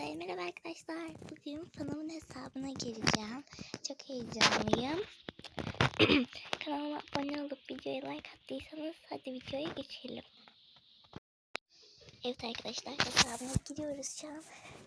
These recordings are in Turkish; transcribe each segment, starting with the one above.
Herkese merhaba arkadaşlar. Bugün fanımın hesabına gireceğim. Çok heyecanlıyım. Kanalıma abone olup videoya like attıysanız hadi videoya geçelim. Evet arkadaşlar hesabına giriyoruz şu an.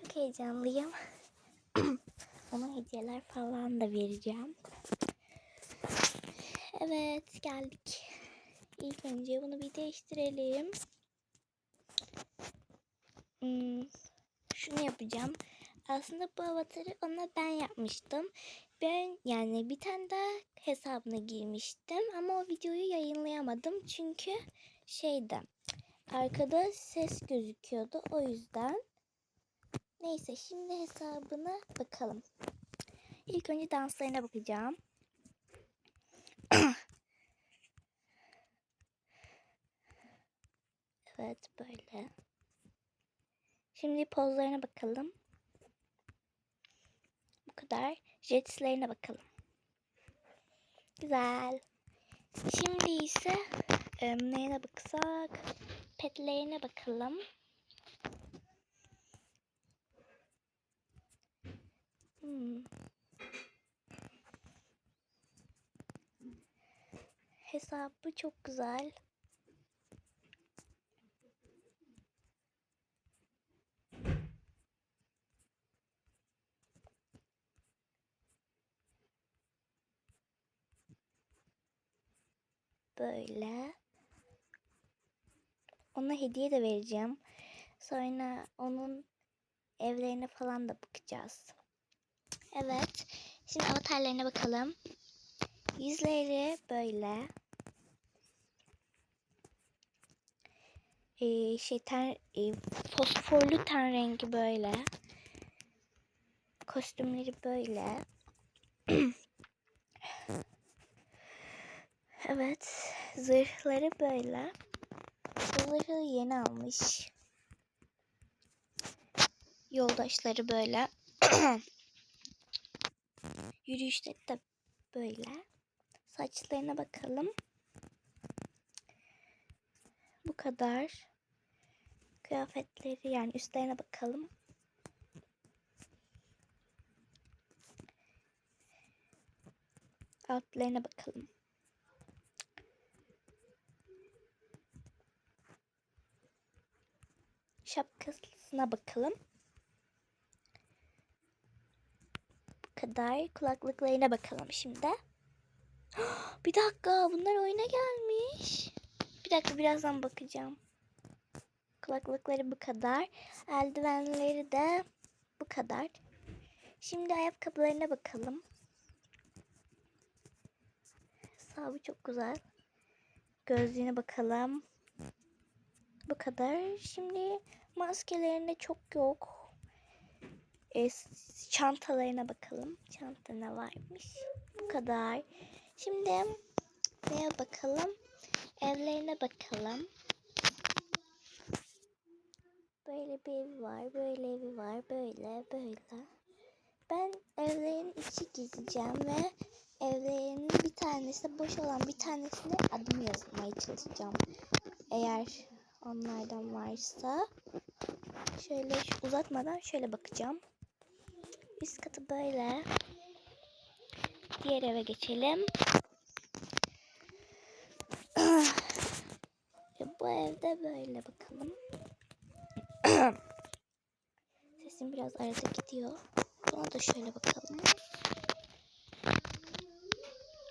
Çok heyecanlıyım. Ona hediyeler falan da vereceğim. Evet geldik. İlk önce bunu bir değiştirelim. Hmm, şunu yapacağım. Aslında bu avatarı ona ben yapmıştım. Ben yani bir tane daha hesabına girmiştim ama o videoyu yayınlayamadım çünkü şeyde arkada ses gözüküyordu o yüzden. Neyse şimdi hesabına bakalım. İlk önce danslarına bakacağım. evet böyle. Şimdi pozlarına bakalım. Bu kadar. Jetslerine bakalım. Güzel. Şimdi ise e, neyine baksak? Petlerine bakalım. Hmm. Hesabı çok güzel. Böyle. Ona hediye de vereceğim. Sonra onun evlerine falan da bakacağız. Evet. Şimdi avatarlarına bakalım. Yüzleri böyle. Ee, şey ten, e, fosforlu ten rengi böyle. Kostümleri böyle. Evet. Zırhları böyle. Zırhı yeni almış. Yoldaşları böyle. Yürüyüşleri de böyle. Saçlarına bakalım. Bu kadar. Kıyafetleri yani üstlerine bakalım. Altlarına bakalım. Şapkasına bakalım. Bu kadar. Kulaklıklarına bakalım şimdi. Bir dakika bunlar oyuna gelmiş. Bir dakika birazdan bakacağım. Kulaklıkları bu kadar. Eldivenleri de bu kadar. Şimdi ayakkabılarına bakalım. Sahibi çok güzel. Gözlüğüne bakalım. Bu kadar. Şimdi maskelerinde çok yok. E, çantalarına bakalım. Çanta ne varmış? Bu kadar. Şimdi neye bakalım? Evlerine bakalım. Böyle bir evi var, böyle evi var, böyle, böyle. Ben evlerin içi gezeceğim ve evlerin bir tanesi boş olan bir tanesine adım yazmaya çalışacağım. Eğer onlardan varsa. Şöyle uzatmadan şöyle bakacağım. Üst katı böyle. Diğer eve geçelim. Bu evde böyle bakalım. Sesim biraz arada gidiyor. Buna da şöyle bakalım.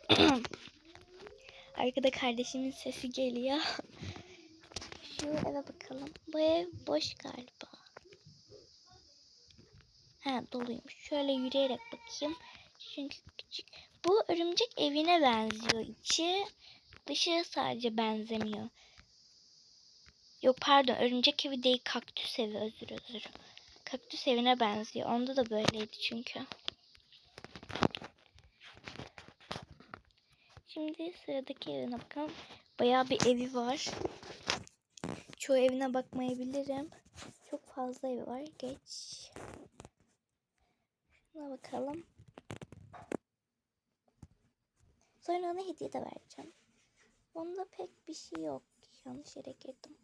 Arkada kardeşimin sesi geliyor. Şu eve bakalım. Bu ev boş galiba. Ha doluymuş. Şöyle yürüyerek bakayım. Çünkü küçük. Bu örümcek evine benziyor içi. Dışı sadece benzemiyor. Yok pardon örümcek evi değil kaktüs evi özür özür. Kaktüs evine benziyor. Onda da böyleydi çünkü. Şimdi sıradaki evine bakalım. Bayağı bir evi var. Çoğu evine bakmayabilirim. Çok fazla evi var. Geç. Şuna bakalım. Sonra ona hediye de vereceğim. Onda pek bir şey yok. Yanlış yere girdim.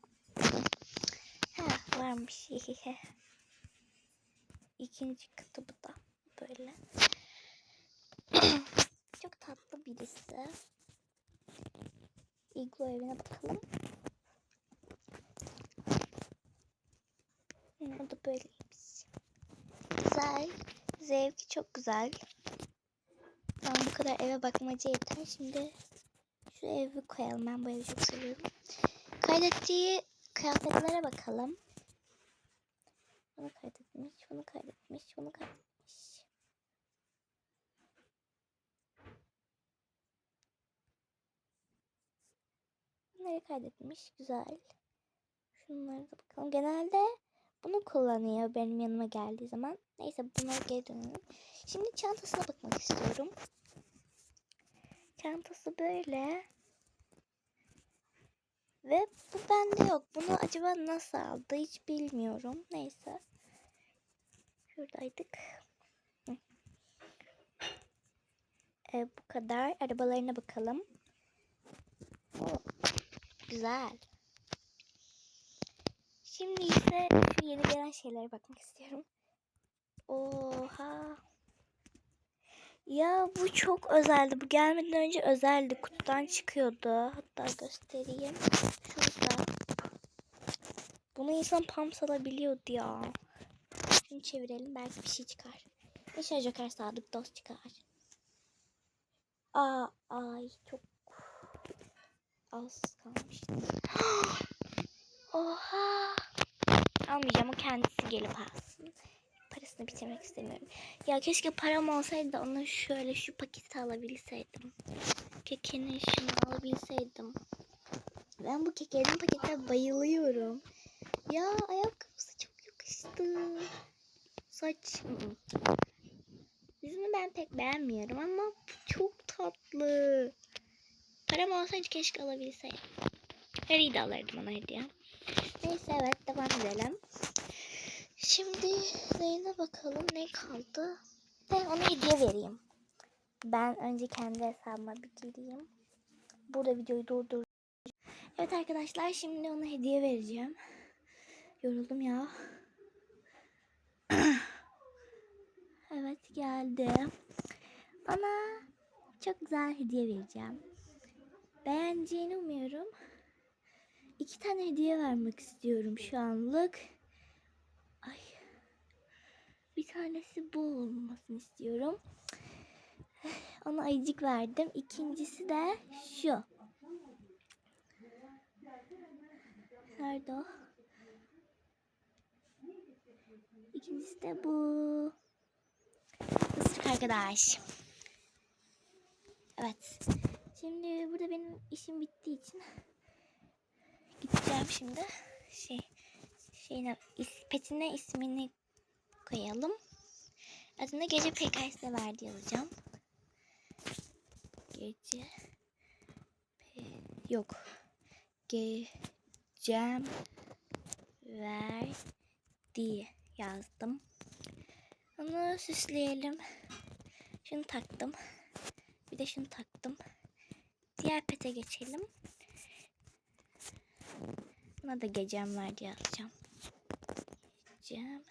Ha varmış. ikinci kitabı da böyle. Çok tatlı birisi. İglo evine bakalım. O da böyleymiş. Güzel. Zevki çok güzel. Tamam bu kadar eve bakmaca yeter. Şimdi şu evi koyalım. Ben bu evi çok seviyorum. Kaydettiği kıyafetlere bakalım. Bunu kaydetmiş, bunu kaydetmiş, bunu kaydetmiş. Bunları kaydetmiş. Güzel. Şunlara da bakalım. Genelde bunu kullanıyor benim yanıma geldiği zaman. Neyse bunlara geri dönelim. Şimdi çantasına bakmak istiyorum. Çantası böyle. Ve bu bende yok. Bunu acaba nasıl aldı hiç bilmiyorum. Neyse. Şuradaydık. Ee, bu kadar. Arabalarına bakalım. Güzel. Şimdi ise şu yeni gelen şeylere bakmak istiyorum. Oha. Ya bu çok özeldi. Bu gelmeden önce özeldi. Kutudan çıkıyordu. Hatta göstereyim. Şurada. Bunu insan pumps alabiliyordu ya. Şunu çevirelim. Belki bir şey çıkar. İnşallah Joker sadık dost çıkar. Aa, ay çok az kalmış. Oha. Almayacağım. O kendisi gelip alsın. Parasını bitirmek istemiyorum. Ya keşke param olsaydı onu şöyle şu paketi alabilseydim. Kekenin şunu alabilseydim. Ben bu kekenin paketine bayılıyorum. Ya ayakkabısı çok yakıştı. Saç. ı ı. Yüzünü ben pek beğenmiyorum ama çok tatlı. Param olsaydı keşke alabilseydim. Harry'i de alırdım ona hediye. Neyse evet edelim. Şimdi neyine bakalım ne kaldı? Ve ona hediye vereyim. Ben önce kendi hesabıma bir gireyim. Burada videoyu durdur. Evet arkadaşlar şimdi ona hediye vereceğim. Yoruldum ya. evet geldi. Ona çok güzel hediye vereceğim. Beğeneceğini umuyorum. İki tane hediye vermek istiyorum şu anlık. Ay. Bir tanesi bu olmasını istiyorum. Ona ayıcık verdim. İkincisi de şu. Nerede o? İkincisi de bu. Isırık arkadaş. Evet. Şimdi burada benim işim bittiği için gideceğim şimdi. Şey şeyine petine ismini koyalım. Adını gece PKS'de verdi yazacağım. Gece P yok. Gecem verdi yazdım. Onu süsleyelim. Şunu taktım. Bir de şunu taktım. Diğer pete geçelim. Buna da gecem verdi yazacağım. Gecem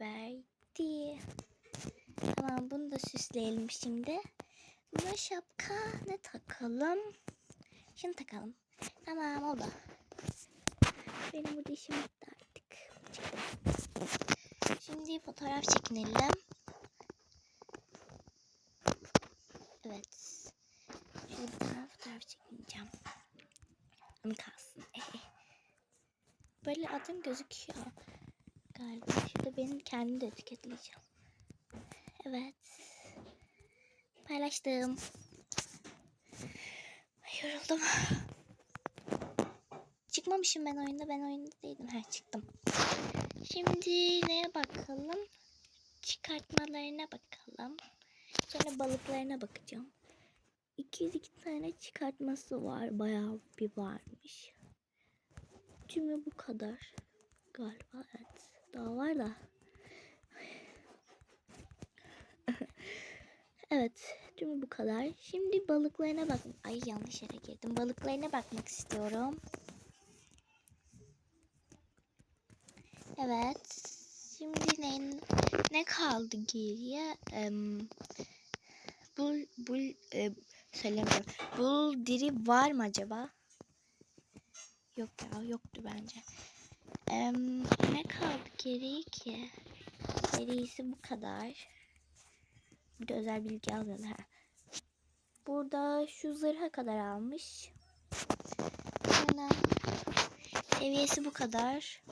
verdi. Tamam bunu da süsleyelim şimdi. Buna şapka ne takalım? Şunu takalım. Tamam oldu. Benim burada işim bitti artık. Şimdi fotoğraf çekinelim. Evet. Şöyle bir tane fotoğraf çekineceğim. Onu kalsın. Böyle adım gözüküyor. Galiba şurada benim kendimi de etiketleyeceğim. Evet. Paylaştım. Yoruldum. Çıkmamışım ben oyunda. Ben oyunda değildim. Ha çıktım. Şimdi neye bakalım? Çıkartmalarına bakalım. Sonra balıklarına bakacağım. 202 tane çıkartması var. Bayağı bir varmış. Tümü bu kadar. Galiba evet. Daha var da. evet. Tümü bu kadar. Şimdi balıklarına bak. Ay yanlış yere girdim. Balıklarına bakmak istiyorum. Evet. Şimdi ne, ne kaldı geriye? Bul, bul, e, söylemiyorum. Bul diri var mı acaba? Yok ya yoktu bence. Em, ne kaldı geriye ki? Gerisi bu kadar. Bir de özel bilgi almadı ha. Burada şu zırha kadar almış. Sonra seviyesi bu kadar.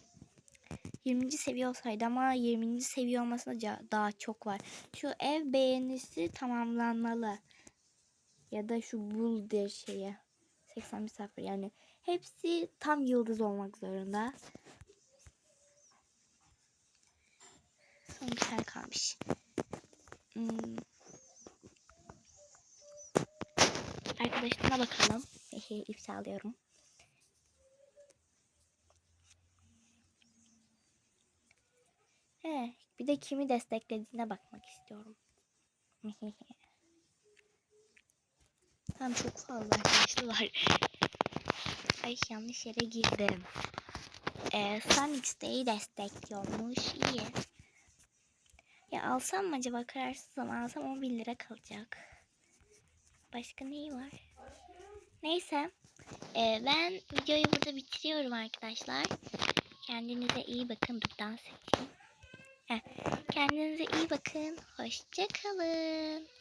20. seviye olsaydı ama 20. seviye olmasına daha çok var. Şu ev beğenisi tamamlanmalı. Ya da şu buldir şeye. 81 sıfır yani hepsi tam yıldız olmak zorunda. Son bir tane kalmış. Hmm. Arkadaşlarına bakalım. Hehe ifşalıyorum. He, bir de kimi desteklediğine bakmak istiyorum. Tam çok fazla arkadaşlı var. Ay yanlış yere girdim. Ee, Sonic Day'i destekliyormuş. İyi. Ya alsam mı acaba kararsız ama alsam 11 lira kalacak. Başka neyi var? Neyse. Ee, ben videoyu burada bitiriyorum arkadaşlar. Kendinize iyi bakın. Dur dans edeyim. Heh. Kendinize iyi bakın. Hoşçakalın.